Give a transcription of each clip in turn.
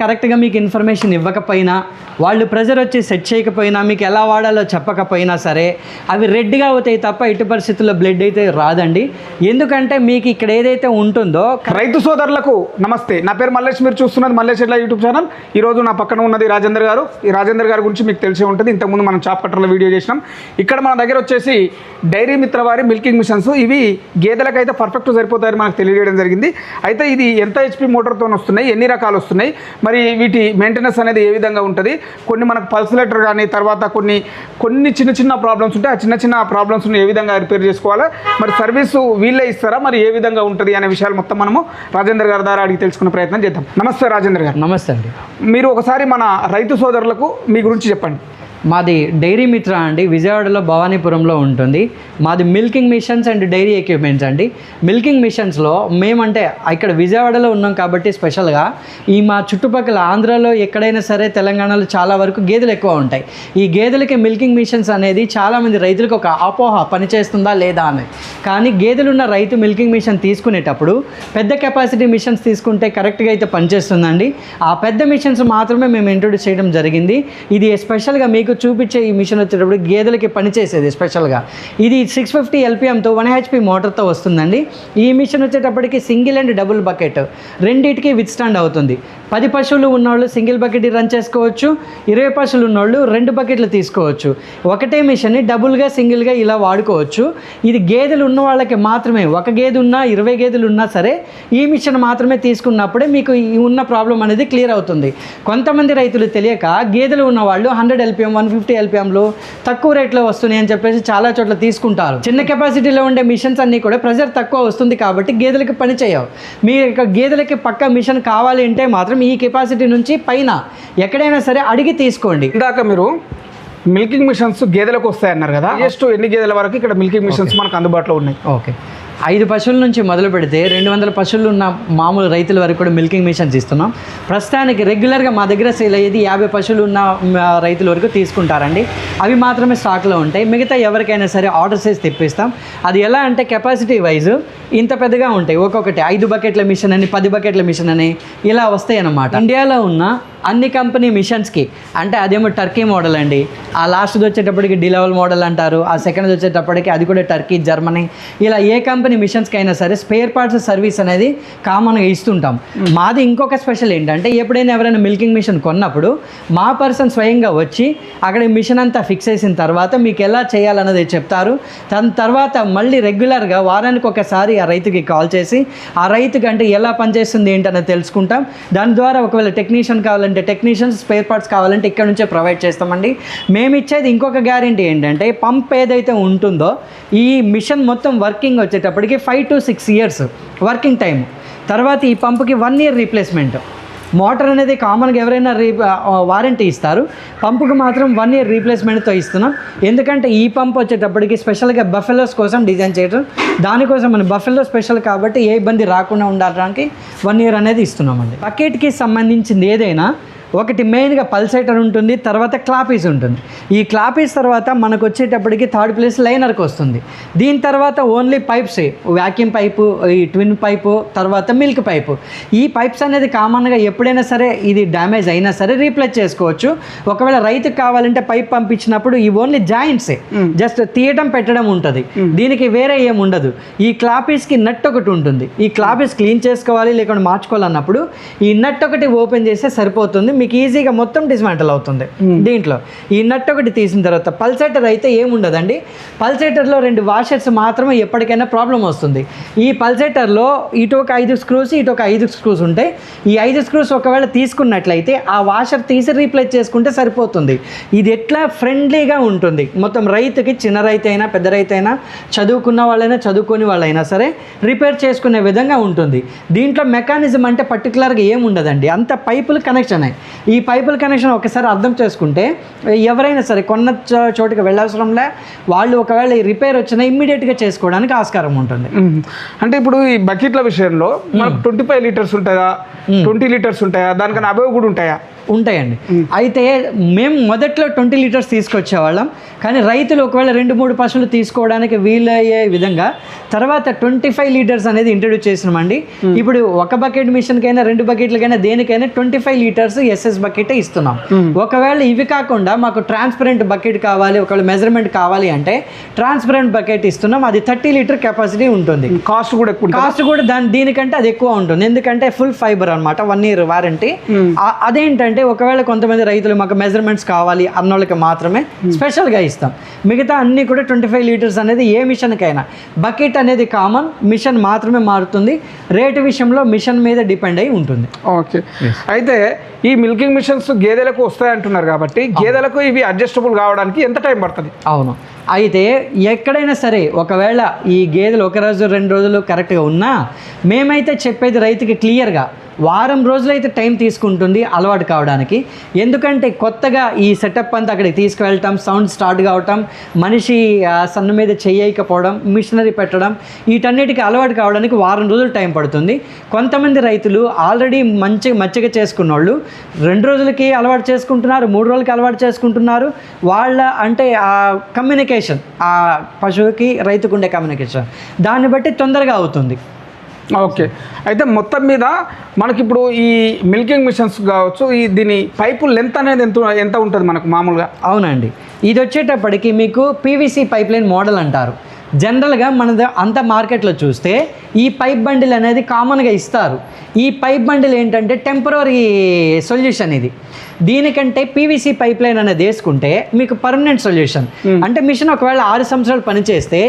కరెక్ట్గా మీకు ఇన్ఫర్మేషన్ ఇవ్వకపోయినా వాళ్ళు ప్రెజర్ వచ్చి సెట్ చేయకపోయినా మీకు ఎలా వాడాలో చెప్పకపోయినా సరే అవి రెడ్గా అవుతాయి తప్ప ఇటు పరిస్థితుల్లో బ్లడ్ అయితే రాదండి. ఎందుకంటే మీకు ఇక్కడ ఏదైతే ఉంటుందో రైతు సోదరులకు నమస్తే. నా పేరు మల్లేష్ మీరు చూస్తున్నది మల్లేష్ ఎట్లా యూట్యూబ్ ఛానల్. ఈ రోజు నా పక్కన ఉన్నది రాజేందర్ గారు. ఈ రాజేందర్ గారి గురించి మీకు తెలిసే ఉంటుంది. ఇంతకుముందు మనం చాప్ కట్టర్లో వీడియో చేసినాం. ఇక్కడ మన దగ్గర వచ్చేసి డైరీ మిత్ర వారి మిల్కింగ్ మిషన్స్. ఇవి గేదెలకు అయితే పర్ఫెక్ట్ సరిపోతాయని మనకు తెలియజేయడం జరిగింది. అయితే ఇది ఎంత హెచ్పి మోటార్తో వస్తున్నాయి ఎన్ని రకాలు వస్తున్నాయి మరి వీటి మెయింటెనెన్స్ అనేది ఏ విధంగా ఉంటుంది? కొన్ని మనకు పల్సులేటర్ కానీ తర్వాత కొన్ని కొన్ని చిన్న చిన్న ప్రాబ్లమ్స్ ఉంటాయి ఆ చిన్న చిన్న ప్రాబ్లమ్స్ని ఏ విధంగా రిపేర్ చేసుకోవాలా? మరి సర్వీసు వీళ్ళే ఇస్తారా? మరి ఏ విధంగా ఉంటుంది అనే విషయాలు మొత్తం మనము రాజేందర్ గారి ద్వారా అడిగి తెలుసుకునే ప్రయత్నం చేద్దాం. నమస్తే రాజేందర్ గారు. నమస్తే అండి. మీరు ఒకసారి మన రైతు సోదరులకు మీ గురించి చెప్పండి. మాది డైరీ మిత్ర అండి. విజయవాడలో భవానీపురంలో ఉంటుంది. మాది milking machines and dairy equipments అండి. మిల్కింగ్ మిషన్స్లో మేమంటే ఇక్కడ విజయవాడలో ఉన్నాం కాబట్టి స్పెషల్గా ఈ మా చుట్టుపక్కల ఆంధ్రాలో ఎక్కడైనా సరే తెలంగాణలో చాలా వరకు గేదెలు ఎక్కువ ఉంటాయి. ఈ గేదెలకి మిల్కింగ్ మిషన్స్ అనేది చాలామంది రైతులకు ఒక అపోహ పనిచేస్తుందా లేదా అని. కానీ గేదెలున్న రైతు మిల్కింగ్ మిషన్ తీసుకునేటప్పుడు పెద్ద కెపాసిటీ మిషన్స్ తీసుకుంటే కరెక్ట్గా అయితే పనిచేస్తుందండి. ఆ పెద్ద మిషన్స్ మాత్రమే మేము ఇంట్రొడ్యూస్ చేయడం జరిగింది. ఇది స్పెషల్గా మీకు చూపించే ఈ మిషన్ వచ్చేటప్పుడు గేదెలకి పనిచేసేది స్పెషల్గా ఇది సిక్స్ ఫిఫ్టీ ఎల్పిఎంతో వన్ హెచ్పి మోటార్తో వస్తుందండి. ఈ మిషన్ వచ్చేటప్పటికి సింగిల్ అండ్ డబుల్ బకెట్. రెండింటికి విత్ స్టాండ్ అవుతుంది. పది పశువులు ఉన్నవాళ్ళు సింగిల్ బకెట్ రన్ చేసుకోవచ్చు. ఇరవై పశువులు ఉన్నవాళ్ళు రెండు బకెట్లు తీసుకోవచ్చు. ఒకటే మిషన్ని డబుల్గా సింగిల్గా ఇలా వాడుకోవచ్చు. ఇది గేదెలు ఉన్న వాళ్ళకి మాత్రమే. ఒక గేదె ఉన్నా ఇరవై గేదెలు ఉన్నా సరే ఈ మిషన్ మాత్రమే తీసుకున్నప్పుడే మీకు ఉన్న ప్రాబ్లం అనేది క్లియర్ అవుతుంది. కొంతమంది రైతులు తెలియక గేదెలు ఉన్న వాళ్ళు హండ్రెడ్ ఎల్పిఎం వన్ ఫిఫ్టీ ఎల్పిఎంలు తక్కువ రేట్లో వస్తున్నాయి అని చెప్పేసి చాలా చోట్ల తీసుకుంటారు. చిన్న కెపాసిటీలో ఉండే మిషన్స్ అన్నీ కూడా ప్రెజర్ తక్కువ వస్తుంది కాబట్టి గేదెలకి పని చేయవు. మీ యొక్క గేదెలకి పక్క మిషన్ కావాలి అంటే మాత్రం ఈ కెపాసిటీ నుంచి పైన ఎక్కడైనా సరే అడిగి తీసుకోండి. ఇందాక మీరు మిల్కింగ్ మిషన్స్ గేదెలకు వస్తాయన్నారు కదా. జస్ట్ ఎన్ని గేదెల వరకు ఇక్కడ మిల్కింగ్ మిషన్స్ మనకు అందుబాటులో ఉన్నాయి? ఓకే ఐదు పశువుల నుంచి మొదలు పెడితే రెండు వందల పశువులు ఉన్న మామూలు రైతుల వరకు కూడా మిల్కింగ్ మిషన్స్ ఇస్తున్నాం. ప్రస్తుతానికి రెగ్యులర్గా మా దగ్గర సేల్ అయ్యేది యాభై పశువులు ఉన్న రైతుల వరకు తీసుకుంటారండి. అవి మాత్రమే స్టాక్లో ఉంటాయి. మిగతా ఎవరికైనా సరే ఆర్డర్స్ వేసి తెప్పిస్తాం. అది ఎలా అంటే కెపాసిటీ వైజ్ ఇంత పెద్దగా ఉంటాయి. ఒక్కొక్కటి ఐదు బకెట్ల మిషన్ అని పది బకెట్ల మిషన్ అని ఇలా వస్తాయి అన్నమాట ఇండియాలో ఉన్న అన్ని కంపెనీ మిషన్స్కి. అంటే అదేమో టర్కీ మోడల్ అండి. ఆ లాస్ట్ది వచ్చేటప్పటికి డిలెవల్ మోడల్ అంటారు. ఆ సెకండ్ వచ్చేటప్పటికి అది కూడా టర్కీ జర్మనీ. ఇలా ఏ కంపెనీ మిషన్స్కి అయినా సరే స్పేర్ పార్ట్స్ సర్వీస్ అనేది కామన్గా ఇస్తుంటాం. మాది ఇంకొక స్పెషల్ ఏంటంటే ఎప్పుడైనా ఎవరైనా మిల్కింగ్ మిషన్ కొన్నప్పుడు మా పర్సన్ స్వయంగా వచ్చి అక్కడ మిషన్ అంతా ఫిక్స్ చేసిన తర్వాత మీకు ఎలా చేయాలన్నది చెప్తారు. దాని తర్వాత మళ్ళీ రెగ్యులర్గా వారానికి ఒకసారి ఆ రైతుకి కాల్ చేసి ఆ రైతుకి అంటే ఎలా పనిచేస్తుంది ఏంటనేది తెలుసుకుంటాం. దాని ద్వారా ఒకవేళ టెక్నీషియన్ కావాలంటే టెక్నీషియన్స్ స్పేర్ పార్ట్స్ కావాలంటే ఇక్కడ నుంచే ప్రొవైడ్ చేస్తామండి. మేము ఇచ్చేది ఇంకొక గ్యారంటీ ఏంటంటే పంప్ ఏదైతే ఉంటుందో ఈ మిషన్ మొత్తం వర్కింగ్ వచ్చేటప్పటికి five to six years working time తర్వాత ఈ పంపుకి వన్ ఇయర్ రీప్లేస్మెంట్ మోటార్ అనేది కామన్గా ఎవరైనా రీ వారంటీ ఇస్తారు. పంపుకు మాత్రం వన్ ఇయర్ రీప్లేస్మెంట్తో ఇస్తున్నాం. ఎందుకంటే ఈ పంప్ వచ్చేటప్పటికి స్పెషల్గా బఫెలోస్ కోసం డిజైన్ చేయడం దానికోసం మన బఫెలో స్పెషల్ కాబట్టి ఏ ఇబ్బంది రాకుండా ఉండడానికి వన్ ఇయర్ అనేది ఇస్తున్నామండి. బకెట్కి సంబంధించింది ఏదైనా ఒకటి మెయిన్గా పల్సేటర్ ఉంటుంది తర్వాత క్లాపీస్ ఉంటుంది. ఈ క్లాపీస్ తర్వాత మనకు వచ్చేటప్పటికి థర్డ్ ప్లేస్ లైనర్కి వస్తుంది. దీని తర్వాత ఓన్లీ పైప్స్ వ్యాక్యూమ్ పైపు ఈ ట్విన్ పైపు తర్వాత మిల్క్ పైపు ఈ పైప్స్ అనేది కామన్గా ఎప్పుడైనా సరే ఇది డ్యామేజ్ అయినా సరే రీప్లేస్ చేసుకోవచ్చు. ఒకవేళ రైతుకు కావాలంటే పైప్ పంపించినప్పుడు ఈ ఓన్లీ జాయింట్సే జస్ట్ తీయటం పెట్టడం ఉంటుంది. దీనికి వేరే ఏం ఉండదు. ఈ క్లాపీస్కి నట్ ఒకటి ఉంటుంది. ఈ క్లాపీస్ క్లీన్ చేసుకోవాలి లేకుంటే మార్చుకోవాలన్నప్పుడు ఈ నట్ ఒకటి ఓపెన్ చేస్తే సరిపోతుంది. మీకు ఈజీగా మొత్తం డిస్మాంటల్ అవుతుంది దీంట్లో. ఈ నట్ ఒకటి తీసిన తర్వాత పల్సేటర్ అయితే ఏముండదండి? పల్సేటర్లో రెండు వాషర్స్ మాత్రమే ఎప్పటికైనా ప్రాబ్లం వస్తుంది. ఈ పల్సేటర్లో ఇటు ఒక ఐదు స్క్రూస్ ఇటు ఒక ఐదు స్క్రూస్ ఉంటాయి. ఈ ఐదు స్క్రూస్ ఒకవేళ తీసుకున్నట్లయితే ఆ వాషర్ తీసి రీప్లేస్ చేసుకుంటే సరిపోతుంది. ఇది ఎట్లా ఫ్రెండ్లీగా ఉంటుంది? మొత్తం రైతుకి చిన్న రైతు అయినా పెద్ద రైతు అయినా చదువుకున్న వాళ్ళైనా చదువుకొని వాళ్ళైనా సరే రిపేర్ చేసుకునే విధంగా ఉంటుంది. దీంట్లో మెకానిజం అంటే పర్టికులర్గా ఏముండదండి? అంత పైపులు కనెక్షన్ అయ్యి ఈ పైపుల కనెక్షన్ ఒకసారి అర్థం చేసుకుంటే ఎవరైనా సరే కొన్న చోటుకి వెళ్ళవసరంలే వాళ్ళు ఒకవేళ ఈ రిపేర్ వచ్చినా ఇమ్మీడియట్గా చేసుకోవడానికి ఆస్కారం ఉంటుంది. అంటే ఇప్పుడు ఈ బకెట్ల విషయంలో మనకు ట్వంటీ ఫైవ్ లీటర్స్ ఉంటాయా ట్వంటీ లీటర్స్ ఉంటాయా? దానికన్నా అబవ్ కూడా ఉంటాయా? ఉంటాయండి. అయితే మేము మొదట్లో ట్వంటీ లీటర్స్ తీసుకొచ్చేవాళ్ళం. కానీ రైతులు ఒకవేళ రెండు మూడు పశువులు తీసుకోవడానికి వీలయ్యే విధంగా తర్వాత ట్వంటీ ఫైవ్ లీటర్స్ అనేది ఇంట్రడ్యూస్ చేసినామండి. ఇప్పుడు ఒక బకెట్ మిషన్కైనా రెండు బకెట్లకైనా దేనికైనా twenty five litres SS bucket ఇస్తున్నాం. ఒకవేళ ఇవి కాకుండా మాకు ట్రాన్స్పరెంట్ బకెట్ కావాలి ఒకవేళ మెజర్మెంట్ కావాలి అంటే ట్రాన్స్పరెంట్ బకెట్ ఇస్తున్నాం. అది థర్టీ లీటర్ కెపాసిటీ ఉంటుంది. కాస్ట్ కూడా ఎక్కువ కాస్ట్ కూడా దాని దీనికంటే అది ఎక్కువ ఉంటుంది. ఎందుకంటే ఫుల్ ఫైబర్ అన్నమాట వన్ ఇయర్ వారంటీ. అదేంటంటే ఒకవేళ కొంతమంది రైతులు మాకు మెజర్మెంట్స్ కావాలి అన్నోళ్ళకి మాత్రమే స్పెషల్గా ఇస్తాం. మిగతా అన్ని కూడా ట్వంటీ ఫైవ్ లీటర్స్ అనేది ఏ మిషన్కైనా. బకెట్ అనేది కామన్ మిషన్ మాత్రమే మారుతుంది. రేటు విషయంలో మిషన్ మీద డిపెండ్ అయి ఉంటుంది. ఓకే అయితే ఈ మిల్కింగ్ మిషన్స్ గేదెలకు వస్తాయి అంటున్నారు కాబట్టి గేదెలకు ఇవి అడ్జస్టబుల్ కావడానికి ఎంత టైం పడుతుంది? అవును. అయితే ఎక్కడైనా సరే ఒకవేళ ఈ గేదెలు ఒక రోజు రెండు రోజులు కరెక్ట్గా ఉన్నా మేమైతే చెప్పేది రైతుకి క్లియర్గా వారం రోజులైతే టైం తీసుకుంటుంది అలవాటు కావడానికి. ఎందుకంటే కొత్తగా ఈ సెటప్ అంతా అక్కడికి తీసుకువెళ్ళటం సౌండ్ స్టార్ట్ కావటం మనిషి సన్ను మీద చేయకపోవడం మిషనరీ పెట్టడం వీటన్నిటికీ అలవాటు కావడానికి వారం రోజులు టైం పడుతుంది. కొంతమంది రైతులు ఆల్రెడీ మంచి మచ్చిగా చేసుకున్న వాళ్ళు రెండు రోజులకి అలవాటు చేసుకుంటున్నారు మూడు రోజులకి అలవాటు చేసుకుంటున్నారు. వాళ్ళ అంటే ఆ కమ్యూనికేషన్ ఆ పశువుకి రైతుకు ఉండే కమ్యూనికేషన్ దాన్ని బట్టి తొందరగా అవుతుంది. ఓకే. అయితే మొత్తం మీద మనకి ఇప్పుడు ఈ మిల్కింగ్ మిషన్స్ కావచ్చు ఈ దీని పైపు లెంత్ అనేది ఎంత ఎంత ఉంటుంది మనకు మామూలుగా? అవునండి. ఇది వచ్చేటప్పటికి మీకు పీవీసీ పైప్ లైన్ మోడల్ అంటారు. జనరల్గా మన అంత మార్కెట్లో చూస్తే ఈ పైప్ బండిల్ అనేది కామన్గా ఇస్తారు. ఈ పైప్ బండిల్ ఏంటంటే టెంపరీ సొల్యూషన్ ఇది. దీనికంటే పీవీసీ పైప్ లైన్ అనేది వేసుకుంటే మీకు పర్మనెంట్ సొల్యూషన్. అంటే మిషన్ ఒకవేళ ఆరు సంవత్సరాలు పనిచేస్తే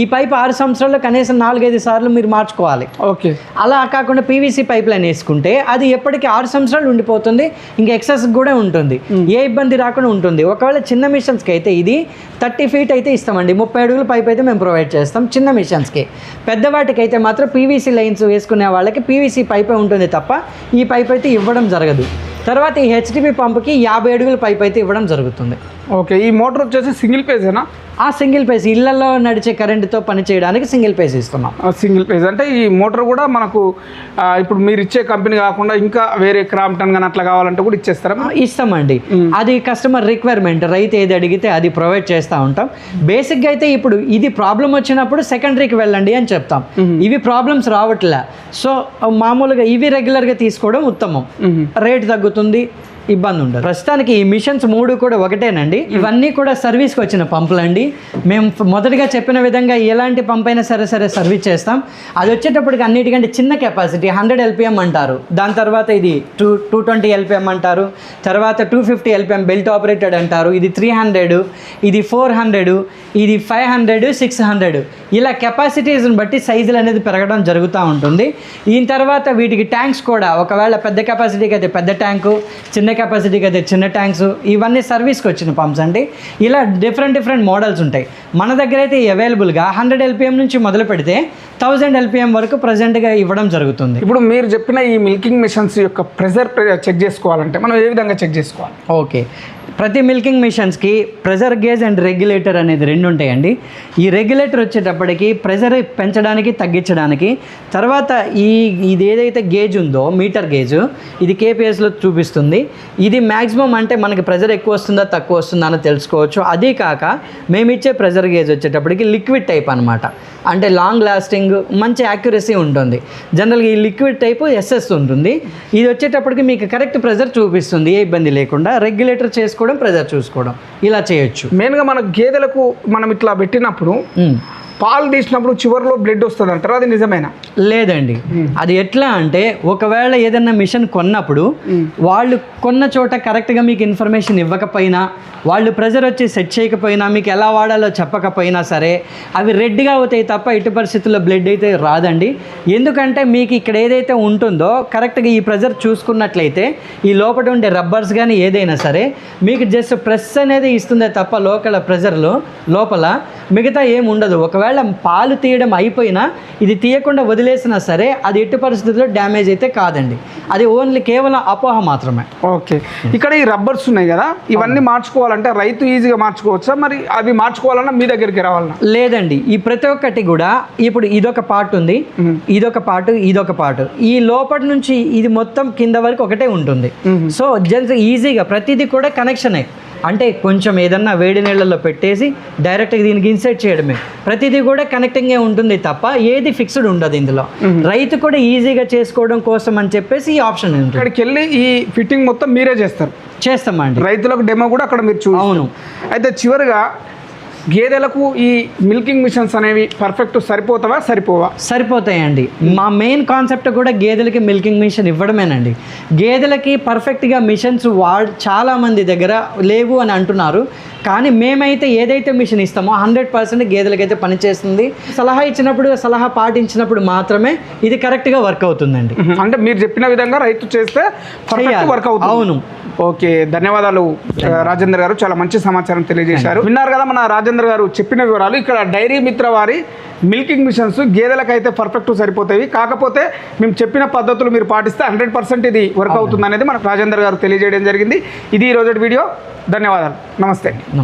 ఈ పైప్ ఆరు సంవత్సరాల్లో కనీసం నాలుగైదు సార్లు మీరు మార్చుకోవాలి. ఓకే. అలా కాకుండా పీవీసీ పైప్ లైన్ వేసుకుంటే అది ఎప్పటికీ ఆరు సంవత్సరాలు ఉండిపోతుంది ఇంకా ఎక్సెస్ కూడా ఉంటుంది. ఏ ఇబ్బంది రాకుండా ఉంటుంది. ఒకవేళ చిన్న మిషన్స్కి అయితే ఇది థర్టీ ఫీట్ అయితే ఇస్తామండి. ముప్పై అడుగుల పైప్ అయితే మేము ప్రొవైడ్ చేస్తాం చిన్న మిషన్స్కి. పెద్దవాటికి అయితే మాత్రం పీవీసీ లైన్స్ వేసుకునే వాళ్ళకి పీవీసీ పైపే ఉంటుంది తప్ప ఈ పైప్ అయితే ఇవ్వడం జరగదు. తర్వాత ఈ హెచ్డిపి పంప్కి యాభై అడుగుల పైప్ అయితే ఇవ్వడం జరుగుతుంది. ఓకే ఈ మోటార్ వచ్చేసి సింగిల్ పేజేనా ఆ సింగిల్ పేస్ ఇళ్ళలో నడిచే కరెంటుతో పని చేయడానికి సింగిల్ పేస్ ఇస్తున్నాం. సింగిల్ పేజ్ అంటే ఈ మోటార్ కూడా మనకు ఇప్పుడు మీరు ఇచ్చే కంపెనీ కాకుండా ఇంకా వేరే క్రాంప్టన్ కానీ అట్లా కావాలంటే కూడా ఇచ్చేస్తారా? ఇస్తామండి. అది కస్టమర్ రిక్వైర్మెంట్ రైతు ఏది అడిగితే అది ప్రొవైడ్ చేస్తూ ఉంటాం. బేసిక్గా అయితే ఇప్పుడు ఇది ప్రాబ్లం వచ్చినప్పుడు సెకండరీకి వెళ్ళండి అని చెప్తాం. ఇవి ప్రాబ్లమ్స్ రావట్లే. సో మామూలుగా ఇవి రెగ్యులర్గా తీసుకోవడం ఉత్తమం. రేట్ తగ్గుతుంది ఇబ్బంది ఉండదు. ప్రస్తుతానికి ఈ మిషన్స్ మూడు కూడా ఒకటేనండి. ఇవన్నీ కూడా సర్వీస్కి వచ్చిన పంపులండి మేము మొదటిగా చెప్పిన విధంగా ఎలాంటి పంప్ అయినా సరే సరే సర్వీస్ చేస్తాం. అది వచ్చేటప్పటికి అన్నిటికంటే చిన్న కెపాసిటీ హండ్రెడ్ ఎల్పిఎం అంటారు. దాని తర్వాత ఇది టూ టూ ట్వంటీ ఎల్పిఎం అంటారు. తర్వాత two fifty LPM belt operated అంటారు. ఇది త్రీ హండ్రెడ్ ఇది ఫోర్ హండ్రెడ్ ఇది ఫైవ్ హండ్రెడ్ సిక్స్ హండ్రెడ్ ఇలా కెపాసిటీస్ని బట్టి సైజులు అనేది పెరగడం జరుగుతూ ఉంటుంది. దీని తర్వాత వీటికి ట్యాంక్స్ కూడా ఒకవేళ పెద్ద కెపాసిటీకి అయితే పెద్ద ట్యాంకు చిన్న కెపాసిటీకి అయితే చిన్న ట్యాంక్స్ ఇవన్నీ సర్వీస్కి వచ్చిన పంప్స్ అండి. ఇలా డిఫరెంట్ డిఫరెంట్ మోడల్స్ ఉంటాయి. మన దగ్గర అయితే అవైలబుల్గా హండ్రెడ్ ఎల్పిఎం నుంచి మొదలు పెడితే థౌజండ్ ఎల్పిఎం వరకు ప్రజెంట్గా ఇవ్వడం జరుగుతుంది. ఇప్పుడు మీరు చెప్పిన ఈ మిల్కింగ్ మిషన్స్ యొక్క ప్రెజర్ చెక్ చేసుకోవాలంటే మనం ఏ విధంగా చెక్ చేసుకోవాలి? ఓకే ప్రతి మిల్కింగ్ మిషన్స్కి ప్రెజర్ గేజ్ అండ్ రెగ్యులేటర్ అనేది రెండు ఉంటాయండి. ఈ రెగ్యులేటర్ వచ్చేటప్పటికి ప్రెజర్ పెంచడానికి తగ్గించడానికి తర్వాత ఈ ఇది ఏదైతే గేజ్ ఉందో మీటర్ గేజ్ ఇది కేపీఎస్లో చూపిస్తుంది. ఇది మ్యాక్సిమం అంటే మనకి ప్రెజర్ ఎక్కువ వస్తుందా తక్కువ వస్తుందా అని తెలుసుకోవచ్చు. అదే కాక మేము ఇచ్చే ప్రెజర్ గేజ్ వచ్చేటప్పటికి లిక్విడ్ టైప్ అనమాట అంటే లాంగ్ లాస్టింగ్ మంచి యాక్యురసీ ఉంటుంది. జనరల్గా ఈ లిక్విడ్ టైప్ ఎస్ఎస్ ఉంటుంది. ఇది వచ్చేటప్పటికి మీకు కరెక్ట్ ప్రెజర్ చూపిస్తుంది ఏ ఇబ్బంది లేకుండా. రెగ్యులేటర్ చేసుకోవడం ప్రెజర్ చూసుకోవడం. ఇలా చేయొచ్చు. మెయిన్గా మన గేదెలకు మనం ఇట్లా పెట్టినప్పుడు పాలు తీసినప్పుడు చివరిలో బ్లడ్ వస్తుంది అంటారు? అది నిజమేనా? లేదండి. అది ఎట్లా అంటే ఒకవేళ ఏదైనా మిషన్ కొన్నప్పుడు వాళ్ళు కొన్న చోట కరెక్ట్గా మీకు ఇన్ఫర్మేషన్ ఇవ్వకపోయినా వాళ్ళు ప్రెజర్ వచ్చి సెట్ చేయకపోయినా మీకు ఎలా వాడాలో చెప్పకపోయినా సరే అవి రెడ్గా అవుతాయి తప్ప ఎటు పరిస్థితుల్లో బ్లడ్ అయితే రాదండి. ఎందుకంటే మీకు ఇక్కడ ఏదైతే ఉంటుందో కరెక్ట్గా ఈ ప్రెజర్ చూసుకున్నట్లయితే ఈ లోపల ఉండే రబ్బర్స్ కానీ ఏదైనా సరే మీకు జస్ట్ ప్రెస్ అనేది ఇస్తుందే తప్ప లోకల్ ప్రెజర్లో లోపల మిగతా ఏం ఉండదు. ఒకవేళ ఒకవేళ పాలు తీయడం అయిపోయినా ఇది తీయకుండా వదిలేసినా సరే అది ఎట్టి పరిస్థితుల్లో డ్యామేజ్ అయితే కాదండి. అది ఓన్లీ కేవలం అపోహ మాత్రమే. ఓకే. ఇక్కడ ఈ రబ్బర్స్ ఉన్నాయి కదా ఇవన్నీ మార్చుకోవాలంటే రైతు ఈజీగా మార్చుకోవచ్చా? మరి అవి మార్చుకోవాలన్నా మీ దగ్గరికి రావాలన్నా? లేదండి. ఈ ప్రతి ఒక్కటి కూడా ఇప్పుడు ఇదొక పార్ట్ ఉంది. ఇదొక పార్ట్ ఇదొక పార్ట్. ఈ లోపటి నుంచి ఇది మొత్తం కింద వరకు ఒకటే ఉంటుంది. సో జస్ట్ ఈజీగా ప్రతిదీ కూడా కనెక్షనే. అంటే కొంచెం ఏదన్నా వేడి నీళ్ళల్లో పెట్టేసి డైరెక్ట్గా దీనికి ఇన్సర్ట్ చేయడమే. ప్రతిదీ కూడా కనెక్టింగే ఉంటుంది తప్ప ఏది ఫిక్స్డ్ ఉండదు ఇందులో. రైతు కూడా ఈజీగా చేసుకోవడం కోసం అని చెప్పేసి ఈ ఆప్షన్ ఉంటుంది ఇక్కడికి వెళ్ళి ఈ ఫిట్టింగ్ మొత్తం మీరే చేస్తారు. చేస్తామండి. రైతులకు డెమో కూడా అక్కడ మీరు చూ అవును. అయితే చివరిగా గేదెలకు ఈ మిల్కింగ్ మిషన్స్ అనేవి పర్ఫెక్ట్ సరిపోతావా? సరిపోవా? సరిపోతాయండి. మా మెయిన్ కాన్సెప్ట్ కూడా గేదెలకి మిల్కింగ్ మిషన్ ఇవ్వడమేనండి. గేదెలకి పర్ఫెక్ట్గా మిషన్స్ వాడ్ చాలా మంది దగ్గర లేవు అని అంటున్నారు. కానీ మేమైతే ఏదైతే మిషన్ ఇస్తామో హండ్రెడ్ పర్సెంట్ గేదెలకైతే పనిచేస్తుంది సలహా ఇచ్చినప్పుడు సలహా పాటించినప్పుడు మాత్రమే ఇది కరెక్ట్గా వర్క్ అవుతుందండి. అంటే మీరు చెప్పిన విధంగా రైతు చేస్తే. వర్క్ అవుతుంది. అవును. ఓకే ధన్యవాదాలు రాజేంద్ర గారు. చాలా మంచి సమాచారం తెలియజేశారు. విన్నారు కదా మన రాజేంద్ర గారు చెప్పిన వివరాలు ఇక్కడ డైరీ మిత్ర వారి మిల్కింగ్ మిషన్స్ గేదెలకైతే పర్ఫెక్ట్ సరిపోతాయి. కాకపోతే మేము చెప్పిన పద్ధతులు మీరు పాటిస్తే హండ్రెడ్ పర్సెంట్ ఇది వర్క్ అవుతుంది అనేది మనకు రాజేంద్ర గారు తెలియజేయడం జరిగింది. ఇది ఈ రోజు వీడియో. ధన్యవాదాలు. నమస్తే నమస్తే.